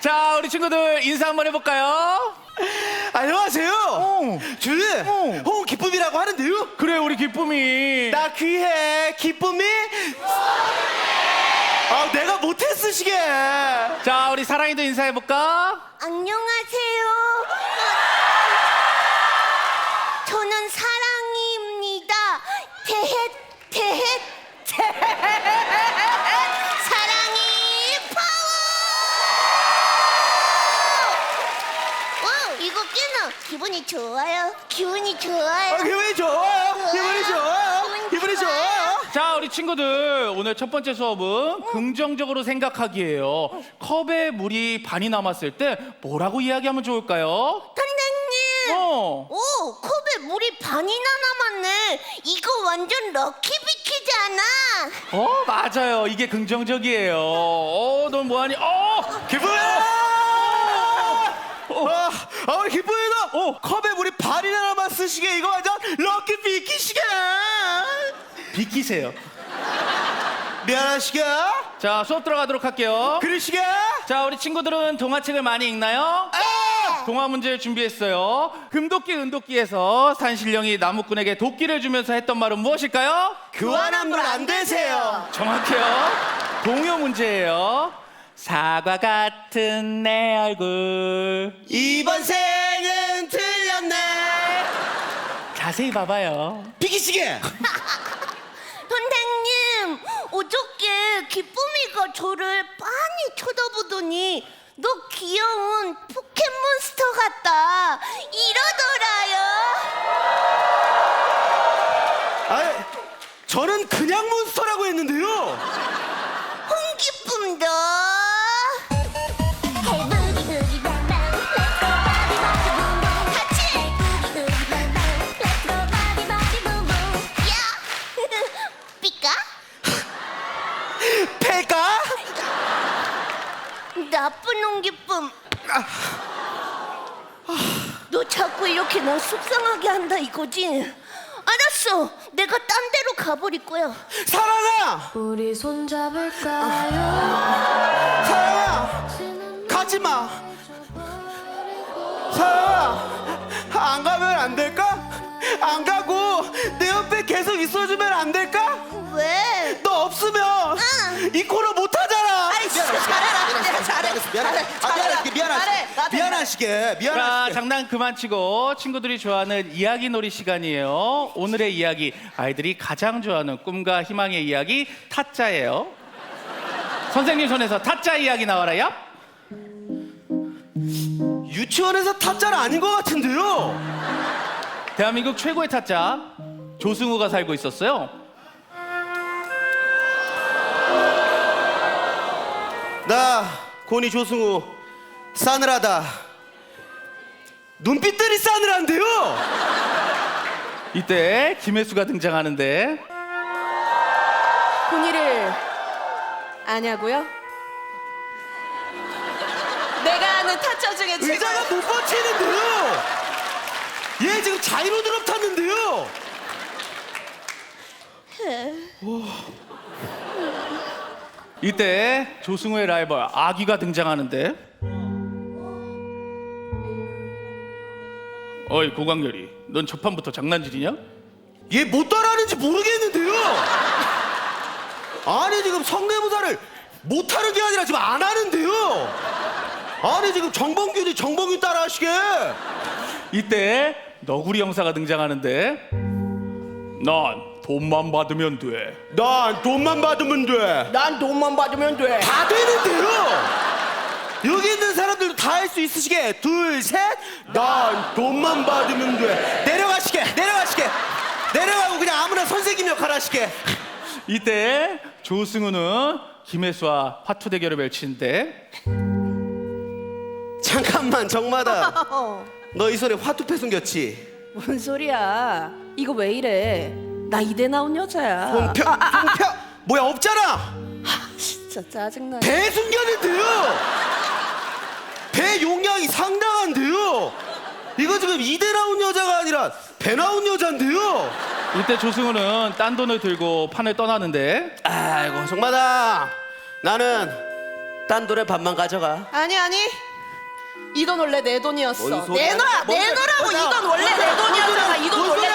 자, 우리 친구들 인사 한번 해볼까요? 안녕하세요. 어. 저는 어. 홍 기쁨이라고 하는데요. 그래, 우리 기쁨이. 나 그해 기쁨이. 아 내가 못했으시게. 자, 우리 사랑이도 인사해볼까? 안녕하세요. 이거 꽤나 기분이 좋아요. 기분이 좋아요. 아, 기분이 좋아요. 기분이 좋아요. 기분이 기분이 좋아요. 좋아요. 자, 우리 친구들 오늘 첫 번째 수업은 긍정적으로 생각하기예요. 컵에 물이 반이 남았을 때 뭐라고 이야기하면 좋을까요? 선생님. 어. 오 컵에 물이 반이나 남았네. 이거 완전 럭키비키잖아. 어, 맞아요. 이게 긍정적이에요. 어, 넌 뭐하니? 어! 기쁨이야. 아, 아 우리 기쁨이도 어. 컵에 물이 반이나 남았으시게 이거 완전 럭키 비키시게. 비키세요. 미안하시게. 자, 수업 들어가도록 할게요. 그러시게. 자, 우리 친구들은 동화책을 많이 읽나요? 네. 동화 문제 준비했어요. 금도끼 은도끼에서 산신령이 나무꾼에게 도끼를 주면서 했던 말은 무엇일까요? 교환 환불 안 되세요. 정확해요. 동요 문제예요. 사과 같은 내 얼굴. 이번 생은 틀렸네. 자세히 봐봐요. 비키시게. 선생님, 어저께 기쁨이가 저를 빤히 쳐다보더니 너 귀여운 포켓몬스터 같다 이러더라요. 아, 저는 그냥 몬스터라고 했는데요. 기쁨 너 자꾸 이렇게 나 속상하게 한다 이거지 알았어 내가 딴 데로 가버릴 거야 사랑아, 우리 손 잡을까요? 사랑아, 가지 마. 사랑아, 안 가면 안 될까? 안 가고 내 옆에 계속 있어주면 안 될까? 왜? 너 없으면 응. 이 코너 못 하잖아. 아이 진짜 잘해라 내가 잘해 미안해, 아, 미안하시게, 미안하시게, 자, 미안하시게. 장난 그만 치고 친구들이 좋아하는 이야기 놀이 시간이에요. 오늘의 이야기 아이들이 가장 좋아하는 꿈과 희망의 이야기 타짜예요. 선생님 손에서 타짜 이야기 나와라요. 유치원에서 타짜는 아닌 것 같은데요. 대한민국 최고의 타짜 조승우가 살고 있었어요. 나 고니 조승우 싸늘하다. 눈빛들이 싸늘한데요. 이때 김혜수가 등장하는데 본의를 아냐고요? 내가 아는 타짜 중에 최고 의자가 못 버티는데요. 얘 지금 자이로 드롭 탔는데요. 이때 조승우의 라이벌 아기가 등장하는데 어이 고광렬이 넌 첫판부터 장난질이냐? 얘 못 따라하는지 모르겠는데요. 아니 지금 성대모사를 못 하는 게 아니라 지금 안 하는데요. 아니 지금 정범균이 정범균 따라하시게. 이때 너구리 형사가 등장하는데 난 돈만 받으면 돼 난 돈만 받으면 돼. 난 돈만 받으면 돼 다 되는데요. 여기 있는 사람들도 다 할 수 있으시게. 둘, 셋. 난 돈만 받으면 돼. 내려가시게. 내려가시게. 내려가고 그냥 아무나 선생님 역할 하시게. 이때 조승우는 김혜수와 화투 대결을 펼치는데 잠깐만 정마다. 어. 너이 손에 화투패 숨겼지? 뭔 소리야 이거 왜 이래 나 이대 나온 여자야 송표, 송표. 뭐야 없잖아. 진짜 짜증나 배 숨겼는데요. 배 용량이 상당한데요. 이거 지금 이대 나온 여자가 아니라 배 나온 여잔데요. 이때 조승우는 딴 돈을 들고 판을 떠나는데 아이고 정마다 나는 딴 돈에 반만 가져가 아니 아니 이 돈 원래 내 돈이었어 뭔 소리야? 내놔 뭔 소리야? 내놔라고 뭔이돈 원래? 내 돈이었잖아 뭔이 돈? 원래